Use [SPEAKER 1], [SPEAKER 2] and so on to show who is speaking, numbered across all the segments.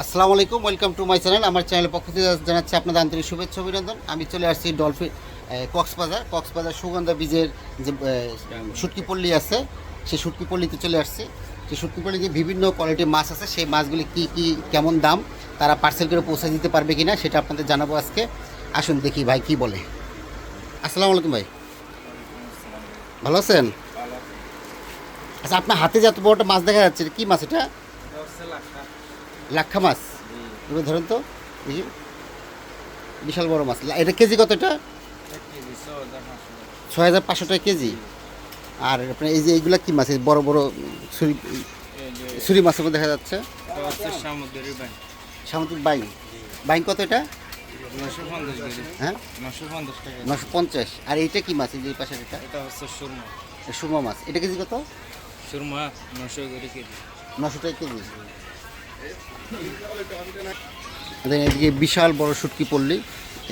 [SPEAKER 1] আসসালামু আলাইকুম welcome to my channel আমার চ্যানেলের পক্ষ থেকে জানাচ্ছি আপনাদের আন্তরিক শুভেচ্ছা অভিনন্দন। আমি চলে আসছি ডলফিন কক্সবাজার। কক্সবাজার সুগন্ধা বীজের যে শুটকি পল্লী আছে সেই শুটকি পল্লীতে চলে আসছি। সেই শুটকি পল্লীতে বিভিন্ন কোয়ালিটির মাছ আছে। সেই মাছগুলি কি কি কেমন দাম তারা পার্সেল করে পৌঁছে দিতে পারবে কি না সেটা আপনাদের জানাব আজকে। আসুন দেখি ভাই কি বলে। আসসালামু আলাইকুম ভাই। ভালো আছেন? আচ্ছা আপনার হাতে যে এত বড়টা মাছ দেখা যাচ্ছে কি মাছ এটা? লাক্ষা মাছ। এবার ধরেন তো দেখি বিশাল বড় মাছ। এটা কেজি কত এটা ছয় হাজার পাঁচশো টাকা কেজি। আর আপনার এই যে এইগুলা কি মাছ? বড় বড় ছুরি ছুরি মাছের মধ্যে দেখা যাচ্ছে।
[SPEAKER 2] সামুদ্রিক
[SPEAKER 1] বাইন। বাইন। কত এটা? হ্যাঁ?
[SPEAKER 2] নশো পঞ্চাশ
[SPEAKER 1] আর এইটা কি মাছ? এই যে পাশের এটা
[SPEAKER 2] সুরমা।
[SPEAKER 1] মাছ। এটা কেজি কত?
[SPEAKER 2] সুরমা নশো কেজি।
[SPEAKER 1] নশো টাকা কেজি। দেখেন এদিকে বিশাল বড় শুটকি পল্লী।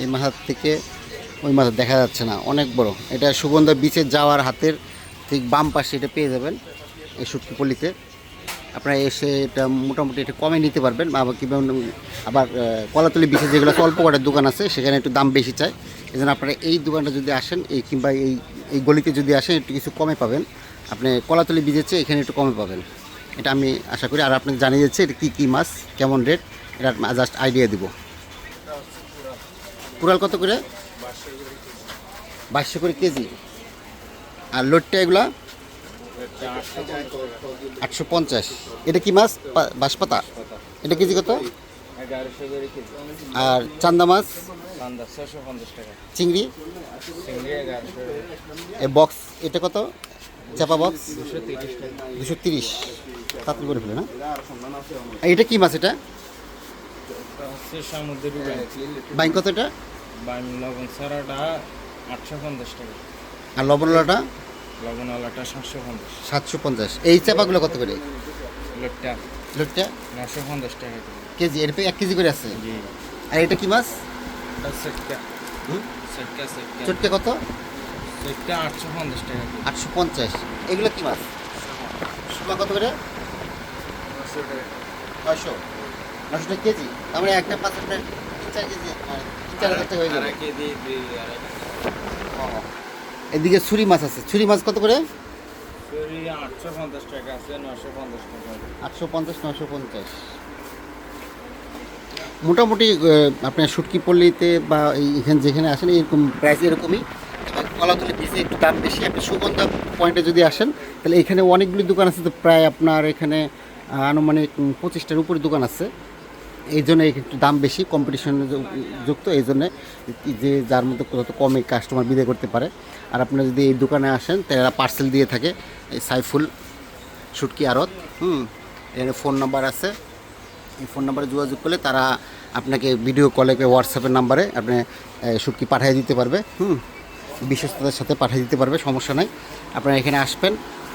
[SPEAKER 1] এই মাথার থেকে ওই মাথা দেখা যাচ্ছে না, অনেক বড়। এটা সুগন্ধা বিচে যাওয়ার হাতের ঠিক বাম পাশে এটা পেয়ে যাবেন এই শুটকি পল্লীতে। আপনারা এসে এটা মোটামুটি এটা কমে নিতে পারবেন আবার কিংবা আবার কলাতলি বিচে যেগুলো অল্প কটার দোকান আছে, সেখানে একটু দাম বেশি চায় এই জন্য আপনারা এই দোকানটা যদি আসেন, এই কিংবা এই এই গলিতে যদি আসেন, একটু কিছু কমে পাবেন। আপনি কলাতলি বিচের চেয়ে এখানে একটু কমে পাবেন। এটা আমি আশা করি। আর আপনাকে জানিয়ে যাচ্ছে এটা কী কী মাছ, কেমন রেট এটা জাস্ট আইডিয়া দিব। কুড়াল কত করে? বাইশশো করে কেজি। আর লোটটা এগুলা? আটশো পঞ্চাশ। এটা কি মাছ? বাঁশপাতা? এটা কেজি কত? আর চান্দা মাছ? চিংড়ি? বক্স এটা কত? চাপা বক্স
[SPEAKER 2] দুশো তিরিশ।
[SPEAKER 1] তাড়াতাড়ি করে ফেলে না? এটা কি মাছ এটা? বাইন কত এটা?
[SPEAKER 2] লবণ ছাড়াটা আটশো পঞ্চাশ টাকা।
[SPEAKER 1] আর লবণলাটা
[SPEAKER 2] লবণওয়ালাটা সাতশো পঞ্চাশ।
[SPEAKER 1] সাতশো পঞ্চাশ। এই চাপাগুলো কত করে?
[SPEAKER 2] লোটটা।
[SPEAKER 1] লোটটা?
[SPEAKER 2] নশো পঞ্চাশ টাকা কেজি
[SPEAKER 1] এর এক কেজি করে আছে? আর এটা কি মাছ? চটকে কত?
[SPEAKER 2] আটশো পঞ্চাশ টাকা
[SPEAKER 1] আটশো পঞ্চাশ। এগুলো কি মাছ? শুকনো কত করে?
[SPEAKER 2] টাকা
[SPEAKER 1] নশো টাকা কেজি? একটা তিন চার কেজি মানে তিন চার হাজার টাকা হয়ে যাবে। এদিকে ছুরি মাছ আছে। ছুরি মাছ কত করে?
[SPEAKER 2] আটশো পঞ্চাশ টাকা আছে নশো পঞ্চাশ টাকা
[SPEAKER 1] আটশো পঞ্চাশ নশো পঞ্চাশ। মোটামুটি আপনার শুটকি পল্লীতে বা এই- এখানে যেখানে আসেন এরকম প্রাইস এরকমই। কলাতলি বিচে একটু দাম বেশি আপনি সুগন্ধা পয়েন্টে যদি আসেন তাহলে এখানে অনেকগুলি দোকান আছে তো প্রায় আপনার এখানে আনুমানিক পঁচিশটার উপরে দোকান আছে। এই জন্য একটু দাম বেশি কম্পিটিশন যুক্ত এই জন্যে যে যার মধ্যে যত কমে কাস্টমার বিদায় করতে পারে। আর আপনারা যদি এই দোকানে আসেন তারা পার্সেল দিয়ে থাকে এই সাইফুল শুটকি আড়ত হুম? এখানে ফোন নাম্বার আছে। এই ফোন নাম্বারে যোগাযোগ করলে তারা আপনাকে ভিডিও কলে হোয়াটসঅ্যাপের নাম্বারে আপনি এ, শুটকি পাঠিয়ে দিতে পারবে হুম? বিশ্বস্ততার সাথে পাঠিয়ে দিতে পারবে সমস্যা নাই। আপনারা এখানে আসবেন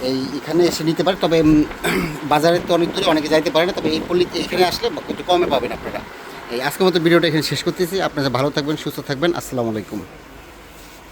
[SPEAKER 1] এই এখানে এসে নিতে পারে। তবে বাজারে তো অনেক দূরে অনেকে যাইতে পারে না। তবে এই পল্লীতে এখানে আসলে একটু কমে পাবেন আপনারা। এই আজকের মতো ভিডিওটা এখানে শেষ করতেছি। আপনারা ভালো থাকবেন, সুস্থ থাকবেন। আসসালামু আলাইকুম।